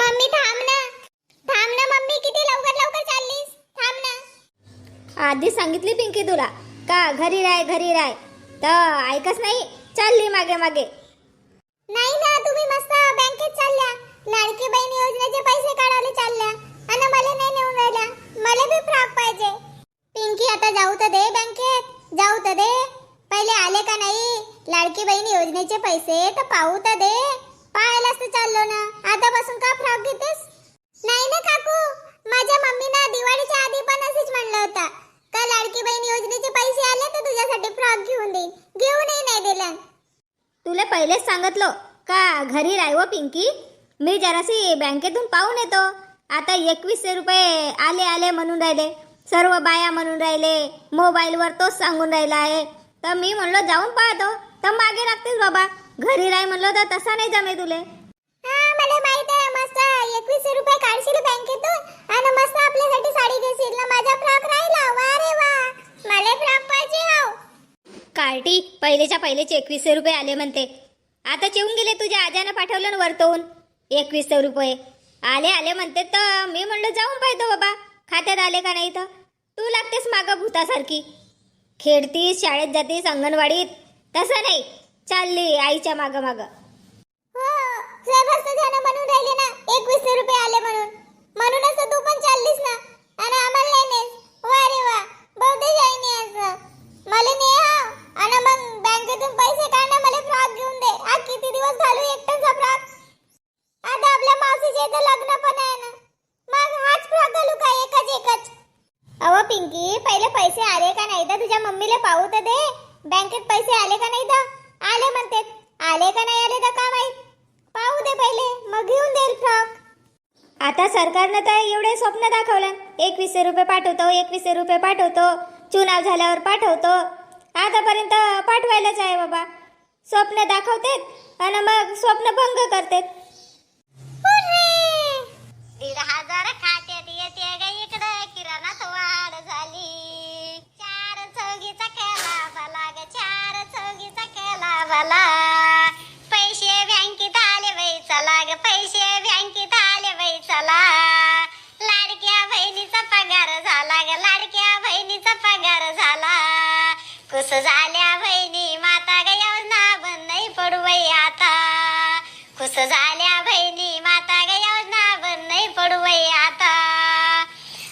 Mummy थांब ना. थांब ना मम्मी किती लवकर लवकर चाललीस? थांब ना. आधी सांगितली पिंकी तुला. का घरी राय घरी राय. तर ऐकच नाही चालली मागे मागे. नाही ना तुम्ही मस्त बँकेत चालल्या. लाडकी बहीण योजनेचे पैसे काढायला चालल्या आणि मला नाही नेऊन राहिल्या मला बी फ्रॉक पाहिजे पिंकी आता जाऊ तर दे बँकेत जाऊ तर दे पहिले आले का नाही लाडकी बहीण योजनेचे पैसे तर पाहू तर दे पाहायलाच तर चाललो ना आतापासून का फ्रॉक घेतेस नाही ना काकू माझ्या मम्मीनं दिवाळीच्या आधी पण असंच म्हणलं होतं का लाडकी बहीण योजनेचे पैसे आले तर तुझ्यासाठी फ्रॉक घेऊन देईन घेऊनही नाही दिलं तुला पहिलेच सांगितलं का घरी राय व पिंकी? मी जराशी बँकेतून पाहून येतो. आता एकवीसशे रुपये आले आले म्हणून राहिले. सर्व बाया म्हणून राहिले. मोबाईलवर तोच सांगून राहिला आहे. तर मी म्हणलो जाऊन पाहतो. तर मागे लागतेच बाबा. घरी राय म्हणलं तर तसा नाही जमे तुले. हा मला माहीत आहे मस्त. एकवीसशे रुपये काढशील बँकेतून? आणि मस्त आपल्यासाठी साडी घेशील ना? माझा फ्रॉक राहिला. वा रे वा. मला फ्रॉक पाहिजे हो कार्टी पहिलेच्या पहिलेचे एकवीसशे रुपये आले म्हणते. आता चिवून गेले तुझ्या आजानं पाठवलं ना वरतून. एकवीसशे रुपये. आले आले म्हणते तर मी म्हणलं जाऊन पाहतो बाबा. खात्यात आले का नाही तर तू लागतेस मागं भूतासारखी. खेळतीस शाळेत जातीस अंगणवाडीत. तसं नाही. चालली आईच्या मागं मागं. हो म्हणून राहिले ना. एकवीसशे रुपये आले म्हणून. म्हणूनच तू पण चाललीस ना. आणि आम्हाला नाही वा रे वा. बहुतेक आहे नाही असं. मला नाही. हा आणि मग बँकेतून पैसे काढणं मला फ्रॉक घेऊन दे. आज किती दिवस घालू एकटाचा फ्रॉक? आता आपल्या मावशीचे इथं लग्न पण आहे ना. मग हाच फ्रॉक घालू का एकच एकच. अहो पिंकी पहिले पैसे आले का नाही तर तुझ्या मम्मीला पाहू तर दे. बँकेत पैसे आले का नाही तर? आले म्हणते. आले का नाही आले तर का माहीत? पाहू दे पहिले. मग घेऊन देईल फ्रॉक. आता सरकारनं तर एवढे स्वप्न दाखवलं. एकवीसशे रुपये पाठवतो एकवीसशे रुपये पाठवतो. चुनाव झाल्यावर पाठवतो. आतापर्यंत पाठवायलाच आहे बाबा. स्वप्न दाखवतेत आणि मग स्वप्न भंग करतेत. दीड हजार खात्यात येते ग इकडे. किराणात वाढ झाली. चार चौगीचा केला भला ग चार चौगीचा केला भला पैसे बँकेत आले बाई चला ग पैसे बँकेत आले बाई चला लाडक्या बहिणीचा पगार झाला ग. लाडक्या बहिणीचा पगार झाला कुस झाल्या बहिणी माता ग योजना बंद नाही पडू बाई आता. कुस झाल्या बहिणी माता ग योजना बंद नाही पडू बाई आता.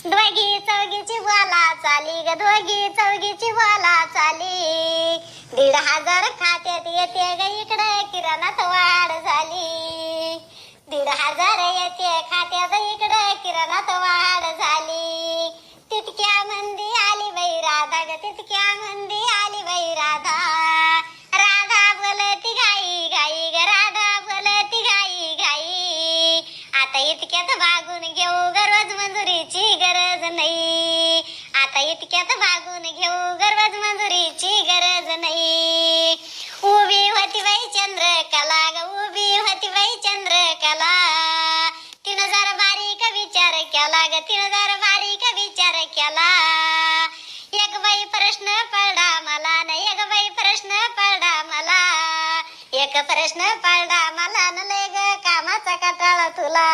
दोघी चौघीची बोला चाली ग दोघी चौघीची बोला चाली. दीड हजार खात्यात येते ग इकडे किराणात वाढ झाली. दीड हजार येते खात्यात इकडे किराणात वाढ झाली. तितक्या मंदी आली बाई राधा ग तितक्या मंदी मागून घेऊ गरज मंजुरीची गरज नाही. उभी होती बाई चंद्र कला ग उभी होती बाई चंद्र कला तिनं जरा बारीक विचार केला ग तिनं जरा बारीक विचार केला. एक बाई प्रश्न पडला मला न एक बाई प्रश्न पडला मला. एक प्रश्न पडला मला न लय ग कामाचा कटाळा तुला.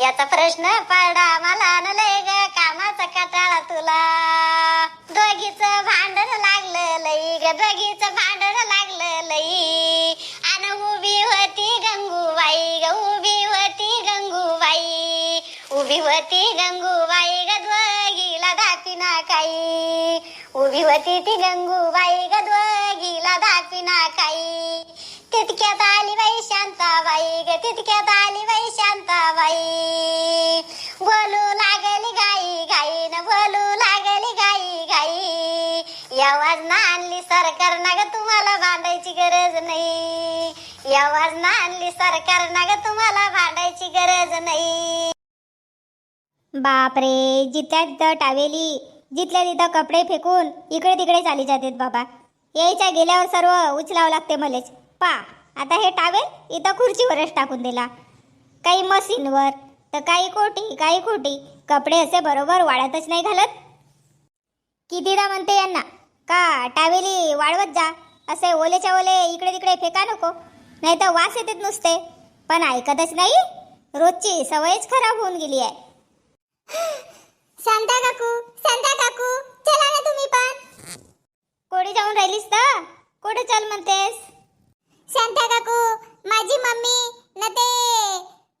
याचा प्रश्न पडला मला होती गंगूबाई ग दापिना काही उभी होती ती गंगूबाई ग दापिना काही तितक्यात आली बाई शांताबाई ग तितक्यात आली बाई शांताबाई. बोलू लागली गाई गाई न बोलू लागली गाई गाई. यावाज ना आणली सरकार ना ग तुम्हाला भांडायची गरज नाही. यावाज ना आणली सरकार ना ग तुम्हाला भांडायची गरज नाही. बापरे जिथल्या तिथं टावेली जिथल्या तिथं कपडे फेकून इकडे तिकडे चाली जातात बाबा. यायच्या गेल्यावर सर्व उचलावं लागते मलेच. पा आता हे टावेल इथं खुर्चीवरच टाकून दिला. काही मशीनवर तर काही कोटी काही खोटी कपडे असे बरोबर वाढतच नाही घालत. कितीदा म्हणते यांना का टावेली वाळवत जा असे ओलेच्या ओले इकडे तिकडे फेका नको नाही तर वास येतात नुसते. पण ऐकतच नाही? रोजची सवयच खराब होऊन गेली आहे. शांता काकू शांता काकू चला ना तुम्ही पण. कोणी जाऊन राहिलीस तर? कुठे चल म्हणतेस? शांता काकू माझी मम्मी न ते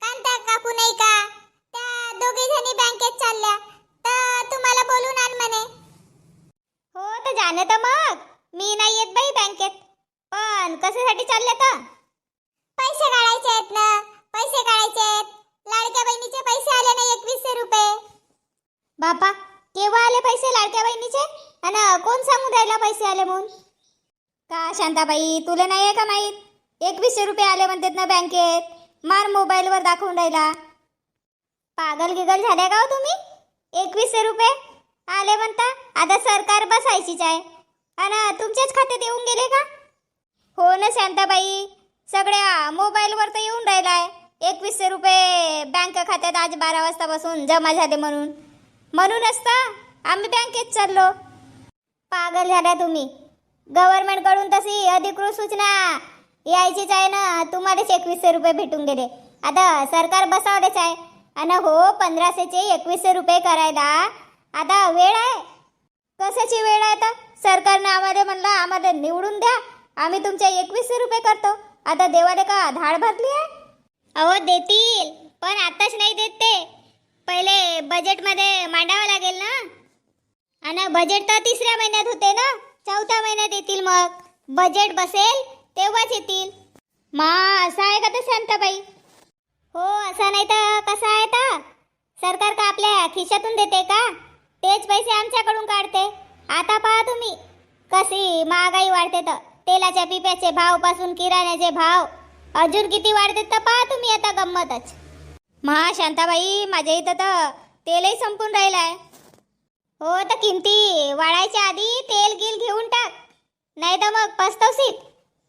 कांता काकू नाही का त्या दोघी जणी बँकेत चालल्या तर तुम्हाला बोलून आण म्हणे हो तर जाणे तर मग मी नाही येत बाई बँकेत पण कशासाठी चालले तर पैसे काढायचे आहेत ना पैसे काढायचे आहेत लाडक्या बहिणीचे पैसे आले ना एकवीसशे रुपये बापा केव्हा आले पैसे लाडक्या बहिणीचे? आणि कोण सांगून राहिला पैसे आले म्हणून? का शांताबाई तुला नाही आहे का माहीत? एकवीसशे रुपये आले म्हणतात ना बँकेत. मार मोबाईलवर दाखवून राहिला. पागल गिगल झाल्या का हो तुम्ही? एकवीसशे रुपये आले म्हणता आता सरकार बसायचीच आहे. आणि तुमच्याच खात्यात येऊन गेले का? हो ना शांताबाई सगळ्या मोबाईलवर तर येऊन राहिला आहे एकवीसशे रुपये बँक खात्यात आज बारा वाजतापासून जमा झाले म्हणून. म्हणूनच तर आम्ही बँकेत चाललो. पागल झाल्या तुम्ही. गव्हर्नमेंटकडून तशी अधिकृत सूचना यायचीच आहे ना. तुम्हालाच एकवीसशे रुपये भेटून गेले. आता सरकार बसावलेच आहे. आणि हो पंधराशेचे एकवीसशे रुपये करायला आता वेळ आहे. कशाची वेळ आहे आता? सरकारनं आम्हाला म्हणलं आम्हाला निवडून द्या. आम्ही तुमचे एकवीसशे रुपये करतो. आता देवाले का धाड भरली आहे? अहो देतील. पण आताच नाही देत ते. पहिले बजेटमध्ये मांडावं लागेल ना? आणि बजेट तर तिसऱ्या महिन्यात होते ना? चौथ्या महिन्यात येतील मग. बजेट बसेल तेव्हाच येतील. मा असं आहे का तर शांताबाई? हो असं नाही तर कसं आहे तर सरकार का आपल्या खिशातून देते का? तेच पैसे आमच्याकडून काढते. आता पहा तुम्ही. कशी महागाई वाढते तर. तेलाच्या पिप्याचे भावपासून किराण्याचे भाव. अजून किती वाढते तर पहा तुम्ही आता गंमतच. महा शांताबाई माझ्या इथं तर तेलही संपून राहिलं आहे हो तर किमती वाढायच्या आधी तेल गिल घेऊन टाक. नाही तर मग पस्तवशील.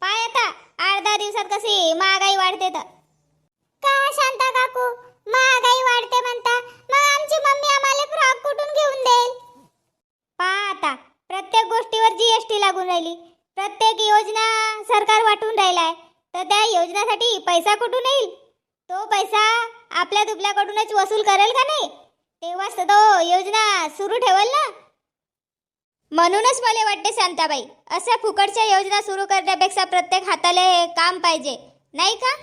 पाय आता आठ दहा दिवसात कशी महागाई वाढते तर. का शांता काकू? महागाई वाढते म्हणता. मग आमची मम्मी आम्हाला फ्रॉक कुठून घेऊन देईल? पा आता प्रत्येक गोष्टीवर जीएसटी लागून राहिली. प्रत्येक योजना सरकार वाटून राहिला आहे तर त्या योजनासाठी पैसा कुठून येईल? तो पैसा आपल्या दुबल्याकडूनच वसूल करेल का नाही? तेव्हाच तर तो योजना सुरू ठेवल ना? म्हणूनच मला वाटते शांताबाई अशा फुकटच्या योजना सुरू करण्यापेक्षा प्रत्येक हाताला काम पाहिजे नाही का?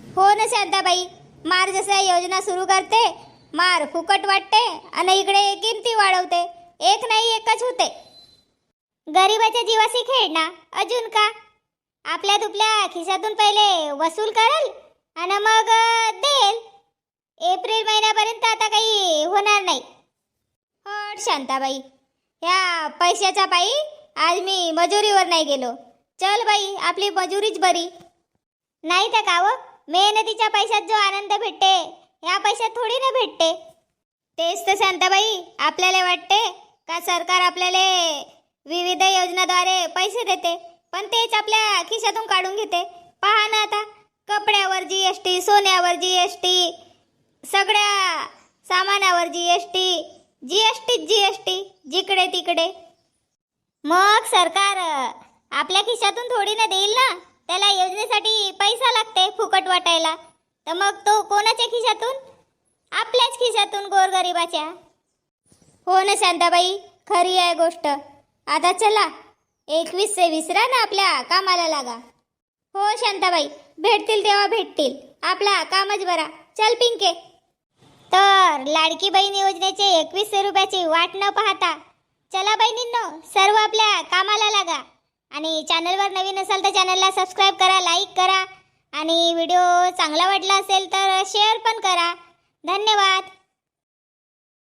हो ना शांताबाई मार जसं योजना सुरू करते मार फुकट वाटते आणि इकडे किमती वाढवते एक नाही एकच होते. गरीबाच्या जीवाशी खेळणं अजून का? आपल्या दुपल्या खिशातून पहिले वसूल करेल? आणि मग देईल. एप्रिल महिन्यापर्यंत आता काही होणार नाही. हट शांताबाई ह्या पैशाच्या पायी आज मी मजुरीवर नाही गेलो. चल बाई आपली मजुरीच बरी. नाही तर का व मेहनतीच्या पैशात जो आनंद भेटते ह्या पैशात थोडी ना भेटते. तेच तर शांताबाई आपल्याला वाटते का सरकार आपल्याला विविध योजनाद्वारे पैसे देते पण तेच आपल्या खिशातून काढून घेते. कपड्यावर जी एस टी सोन्यावर जी एस टी सगळ्या सामानावर G S T G S T G S T जिकडे तिकडे. मग सरकार आपल्या खिशातून थोडी ना देईल ना? त्याला योजनेसाठी पैसा लागते फुकट वाटायला. तर मग तो कोणाच्या खिशातून? आपल्याच खिशातून गोरगरिबाच्या. हो ना शांताबाई? खरी आहे गोष्ट. आता चला एकवीसशे विसरा ना आपल्या कामाला लागा. हो शांताबाई. भेटतील तेव्हा भेटतील. आपला कामच बरा. चल पिंके. तर लाडकी बहीण योजनेचे एकवीसशे रुपयाची वाट न पाहता चला बहिणींनो सर्व आपल्या कामाला लागा. आणि चॅनलवर नवीन असाल तर चॅनलला सबस्क्राईब करा लाईक करा. आणि व्हिडिओ चांगला वाटला असेल तर शेअर पण करा. धन्यवाद.